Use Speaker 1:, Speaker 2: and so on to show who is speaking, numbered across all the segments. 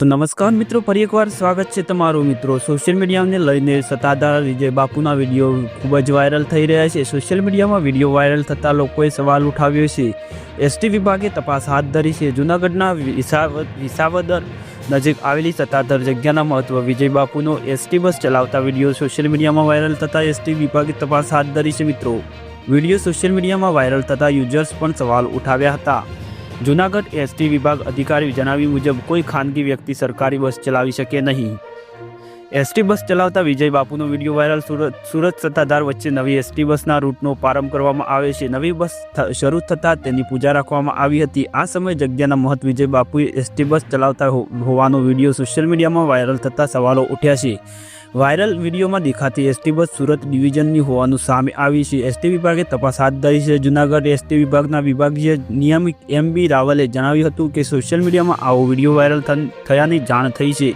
Speaker 1: તો નમસ્કાર મિત્રો, ફરી એકવાર સ્વાગત છે તમારું મિત્રો. સોશિયલ મીડિયાને લઈને સત્તાધાર વિજય બાપુના વીડિયો ખૂબ જ વાયરલ થઈ રહ્યા છે. સોશિયલ મીડિયામાં વીડિયો વાયરલ થતાં લોકોએ સવાલ ઉઠાવ્યો છે. એસટી વિભાગે તપાસ હાથ ધરી છે. જૂનાગઢના વિસાવ- વિસાવદર નજીક આવેલી સત્તાધાર જગ્યાના મહત્વ વિજય બાપુનો એસટી બસ ચલાવતા વીડિયો સોશિયલ મીડિયામાં વાયરલ થતાં એસટી વિભાગે તપાસ હાથ ધરી છે મિત્રો. વીડિયો સોશિયલ મીડિયામાં વાયરલ થતાં યુઝર્સ પણ સવાલ ઉઠાવ્યા હતા. જૂનાગઢ એસટી વિભાગ અધિકારી જણાવ્યું મુજબ કોઈ ખાનગી વ્યક્તિ સરકારી બસ ચલાવી શકે નહીં. એસટી બસ ચલાવતા વિજય બાપુનો વીડિયો વાયરલ સુરત સુરત સત્તાધાર વચ્ચે નવી એસટી બસના રૂટનો પ્રારંભ કરવામાં આવે છે. નવી બસ શરૂ થતાં તેની પૂજા રાખવામાં આવી હતી. આ સમયે જગ્યાના મહત વિજય બાપુએ એસટી બસ ચલાવતા હોવાનો વીડિયો સોશિયલ મીડિયામાં વાયરલ થતાં સવાલો ઉઠ્યા છે. વાયરલ વિડીયોમાં દેખાતી એસટી બસ સુરત ડિવિઝનની હોવાનું સામે આવી છે. એસટી વિભાગે તપાસ હાથ ધરી છે. જૂનાગઢ એસટી વિભાગના વિભાગીય નિયમિત એમ બી રાવલે જણાવ્યું હતું કે સોશિયલ મીડિયામાં આવો વીડિયો વાયરલ થયાની જાણ થઈ છે.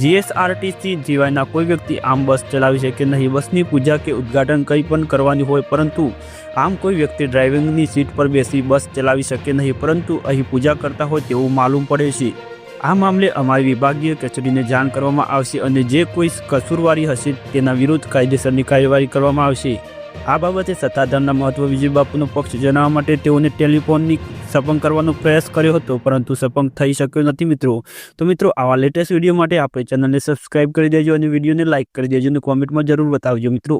Speaker 1: જીએસઆરટીસી સિવાયના કોઈ વ્યક્તિ આમ બસ ચલાવી શકે નહીં. બસની પૂજા કે ઉદ્ઘાટન કંઈ પણ કરવાની હોય, પરંતુ આમ કોઈ વ્યક્તિ ડ્રાઇવિંગની સીટ પર બેસી બસ ચલાવી શકે નહીં, પરંતુ અહીં પૂજા કરતા હોય તેવું માલુમ પડે છે. આ મામલે અમારી વિભાગીય કચેરીને જાણ કરવામાં આવશે અને જે કોઈ કસૂરવારી હશે તેના વિરુદ્ધ કાયદેસરની કાર્યવાહી કરવામાં આવશે. આ બાબતે સત્તાધારના મહત્વ વિજય બાપુનો પક્ષ જણાવવા માટે તેઓને ટેલિફોનની સપંગ કરવાનો પ્રયાસ કર્યો હતો, પરંતુ સપંગ થઈ શક્યો નથી મિત્રો. તો મિત્રો, આવા લેટેસ્ટ વીડિયો માટે આપણે ચેનલને સબસ્ક્રાઇબ કરી દેજો અને વિડીયોને લાઇક કરી દેજો અને કોમેન્ટમાં જરૂર બતાવજો મિત્રો.